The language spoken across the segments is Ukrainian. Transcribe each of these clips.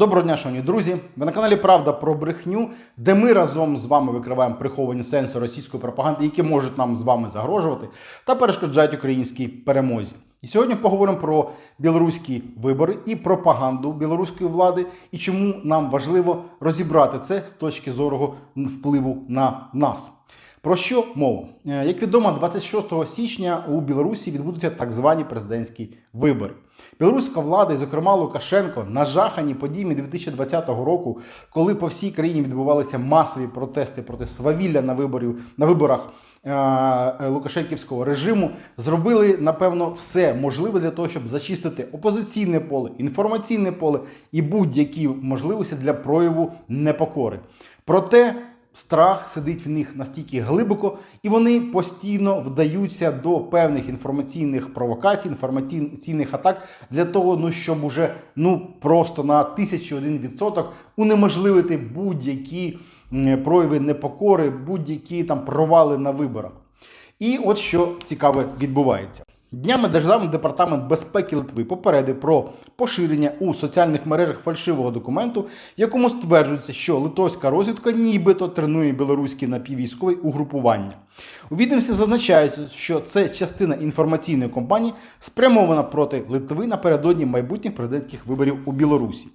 Доброго дня, шановні друзі! Ви на каналі Правда про брехню, де ми разом з вами викриваємо приховані сенси російської пропаганди, які можуть нам з вами загрожувати та перешкоджають українській перемозі. І сьогодні поговоримо про білоруські вибори і пропаганду білоруської влади, і чому нам важливо розібрати це з точки зору впливу на нас. Про що мова? Е, Як відомо, 26 січня у Білорусі відбудуться так звані президентські вибори. Білоруська влада, і зокрема Лукашенко, нажахані подіями 2020 року, коли по всій країні відбувалися масові протести проти свавілля на виборів на виборах е, Лукашенківського режиму, зробили напевно все можливе для того, щоб зачистити опозиційне поле, інформаційне поле і будь-які можливості для прояву непокори. Проте страх сидить в них настільки глибоко, і вони постійно вдаються до певних інформаційних провокацій, інформаційних атак для того, ну щоб уже ну просто на тисячу один відсоток унеможливити будь-які прояви непокори, будь-які там провали на виборах. І от що цікаве відбувається. Днями Державний департамент безпеки Литви попередив про поширення у соціальних мережах фальшивого документу, якому стверджується, що литовська розвідка нібито тренує білоруські напіввійськові угрупування. У відомстві зазначається, що це частина інформаційної кампанії спрямована проти Литви напередодні майбутніх президентських виборів у Білорусі.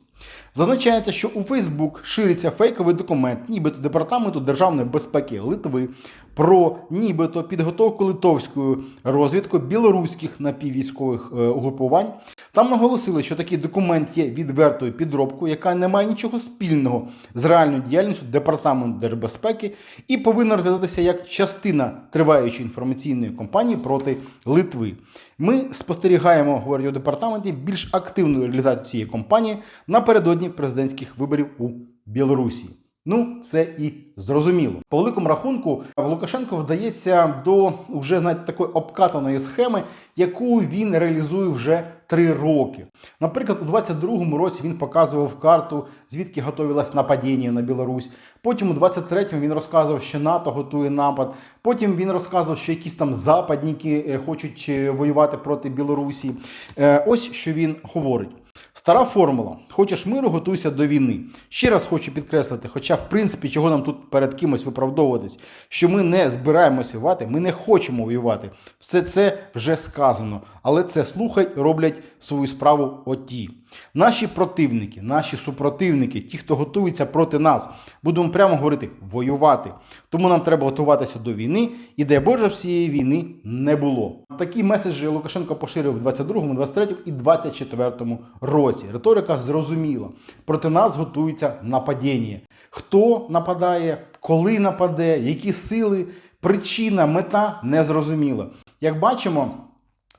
Зазначається, що у Фейсбук шириться фейковий документ, нібито департаменту державної безпеки Литви про нібито підготовку литовською розвідкою білоруських напіввійськових е, угрупувань. Там наголосили, що такий документ є відвертою підробкою, яка не має нічого спільного з реальною діяльністю департаменту держбезпеки і повинна розглядатися як частина триваючої інформаційної кампанії проти Литви. Ми спостерігаємо, говорять у департаменті, більш активну реалізацію цієї кампанії напередодні президентських виборів у Білорусі. Ну, це і зрозуміло. По великому рахунку Лукашенко вдається до вже знаєте, такої обкатаної схеми, яку він реалізує вже три роки. Наприклад, у 22-му році він показував карту, звідки готувалось нападіння на Білорусь. Потім у 23-му він розказував, що НАТО готує напад. Потім він розказував, що якісь там западники е, хочуть е, воювати проти Білорусі. Е, Ось що він говорить. Стара формула. Хочеш миру, готуйся до війни. Ще раз хочу підкреслити, хоча, в принципі, чого нам тут перед кимось виправдовуватись, що ми не збираємося воювати, ми не хочемо воювати. Все це вже сказано. Але це слухай, роблять свою справу оті. Наші противники, наші супротивники, ті, хто готується проти нас, будемо прямо говорити воювати. Тому нам треба готуватися до війни, і дай Боже, всієї війни не було. Такі меседжі Лукашенко поширив у 22-му, 23-му і 24-му році. Риторика зрозуміла. Проти нас готується нападіння. Хто нападає, коли нападе, які сили, причина, мета не зрозуміла. Як бачимо.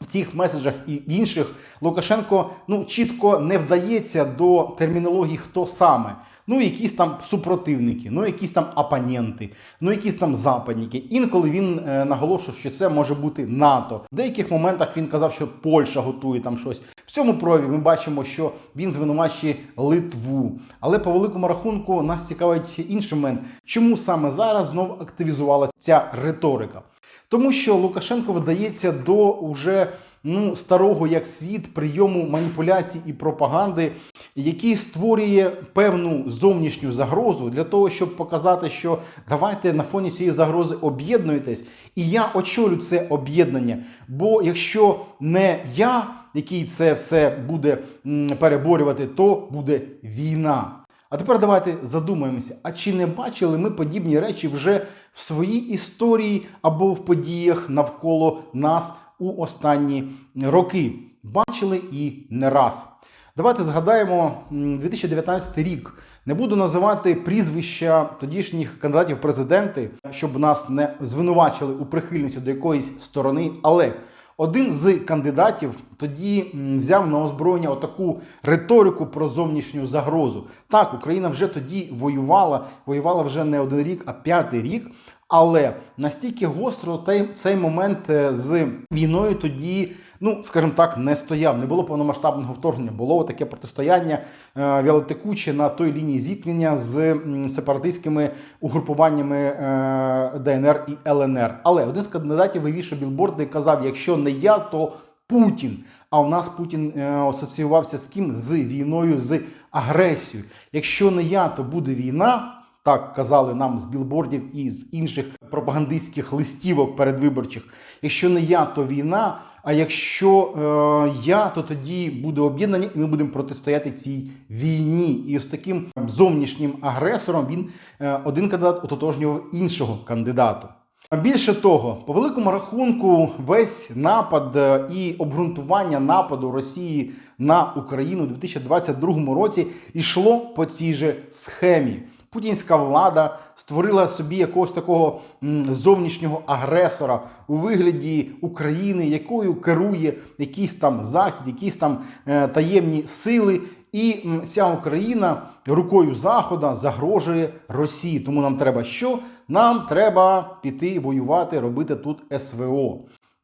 В цих меседжах і в інших Лукашенко ну чітко не вдається до термінології, хто саме. Ну, якісь там супротивники, ну якісь там опоненти, ну якісь там западники. Інколи він е, наголошував, що це може бути НАТО. В деяких моментах він казав, що Польща готує там щось. В цьому прояві ми бачимо, що він звинувачує Литву. Але по великому рахунку нас цікавить інший момент, чому саме зараз знову активізувалася ця риторика. Тому що Лукашенко видається до уже ну, старого як світ прийому маніпуляцій і пропаганди, який створює певну зовнішню загрозу для того, щоб показати, що давайте на фоні цієї загрози об'єднуйтесь, і я очолю це об'єднання. Бо якщо не я, який це все буде переборювати, то буде війна. А тепер давайте задумаємося, а чи не бачили ми подібні речі вже в своїй історії або в подіях навколо нас у останні роки? Бачили і не раз. Давайте згадаємо 2019 рік. Не буду називати прізвища тодішніх кандидатів в президенти, щоб нас не звинувачили у прихильності до якоїсь сторони, але один з кандидатів тоді взяв на озброєння отаку риторику про зовнішню загрозу. Так, Україна вже тоді воювала, воювала вже не один рік, а п'ятий рік. Але настільки гостро цей момент е, з війною тоді, ну скажімо так, не стояв. Не було повномасштабного вторгнення. Було таке протистояння е, вялотекуче на той лінії зіткнення з сепаратистськими угрупуваннями е, ДНР і ЛНР. Але один з кандидатів вивішав білборди і казав: якщо не я, то Путін. А у нас Путін асоціювався з ким? З війною, з агресією. Якщо не я, то буде війна. Так казали нам з білбордів і з інших пропагандистських листівок передвиборчих. Якщо не я, то війна. А якщо е, я, то тоді буде об'єднання, і ми будемо протистояти цій війні. І з таким зовнішнім агресором він е, один кандидат ототожнював іншого кандидату. Більше того, по великому рахунку, весь напад е, і обґрунтування нападу Росії на Україну у 2022 році йшло по цій же схемі. Путінська влада створила собі якогось такого зовнішнього агресора у вигляді України, якою керує якийсь там захід, якісь там е, таємні сили. І вся Україна рукою Захода загрожує Росії. Тому нам треба що? Нам треба піти воювати, робити тут СВО.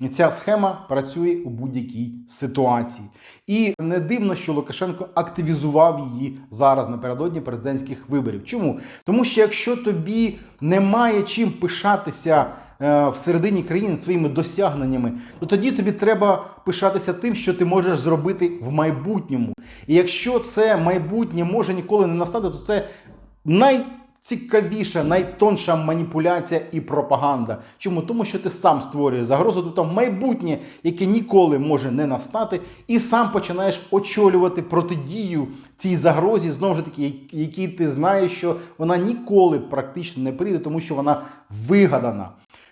Ця схема працює у будь-якій ситуації. І не дивно, що Лукашенко активізував її зараз напередодні президентських виборів. Чому? Тому що якщо тобі немає чим пишатися е, всередині країни своїми досягненнями, то тоді тобі треба пишатися тим, що ти можеш зробити в майбутньому. І якщо це майбутнє може ніколи не настати, то це най цікавіша, найтонша маніпуляція і пропаганда. Чому? Тому що ти сам створюєш загрозу, тобто майбутнє, яке ніколи може не настати, і сам починаєш очолювати протидію цій загрозі, знову ж таки, якій ти знаєш, що вона ніколи практично не прийде, тому що вона вигадана.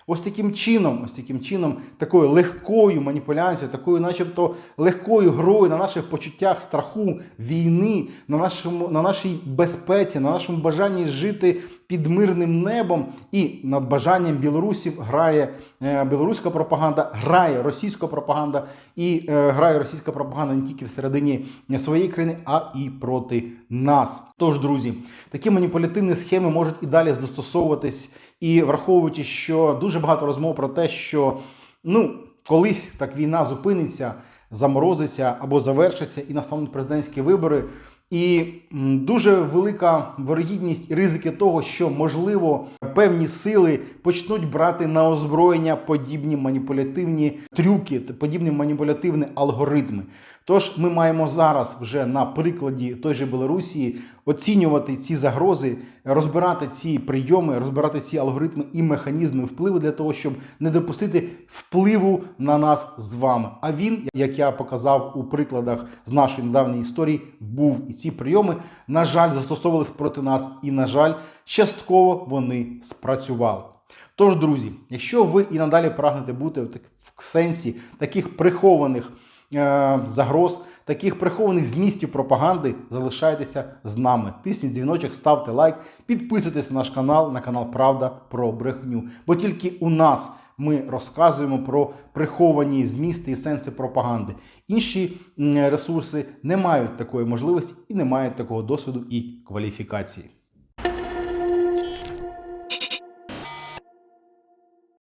Ось таким чином, ось таким чином, такою легкою маніпуляцією, такою, начебто, легкою грою на наших почуттях страху, війни, на нашому, на нашій безпеці, на нашому бажанні жити під мирним небом і над бажанням білорусів грає е, білоруська пропаганда, грає російська пропаганда і е, грає російська пропаганда не тільки всередині своєї країни, а і проти нас. Тож, друзі, такі маніпулятивні схеми можуть і далі застосовуватись. І враховуючи, що дуже багато розмов про те, що ну колись так війна зупиниться, заморозиться або завершиться, і настануть президентські вибори. І дуже велика вирогідність і ризики того, що можливо певні сили почнуть брати на озброєння подібні маніпулятивні трюки, подібні маніпулятивні алгоритми. Тож ми маємо зараз вже на прикладі той же Білорусі оцінювати ці загрози, розбирати ці прийоми, розбирати ці алгоритми і механізми впливу для того, щоб не допустити впливу на нас з вами. А він, як я показав у прикладах з нашої недавньої історії, був і ці прийоми, на жаль, застосовувались проти нас, і на жаль, частково вони спрацювали. Тож, друзі, якщо ви і надалі прагнете бути в сенсі таких прихованих загроз, таких прихованих змістів пропаганди, залишайтеся з нами. Тисніть дзвіночок, ставте лайк, підписуйтесь на наш канал, на канал Правда про брехню. Бо тільки у нас ми розказуємо про приховані змісти і сенси пропаганди. Інші ресурси не мають такої можливості і не мають такого досвіду і кваліфікації.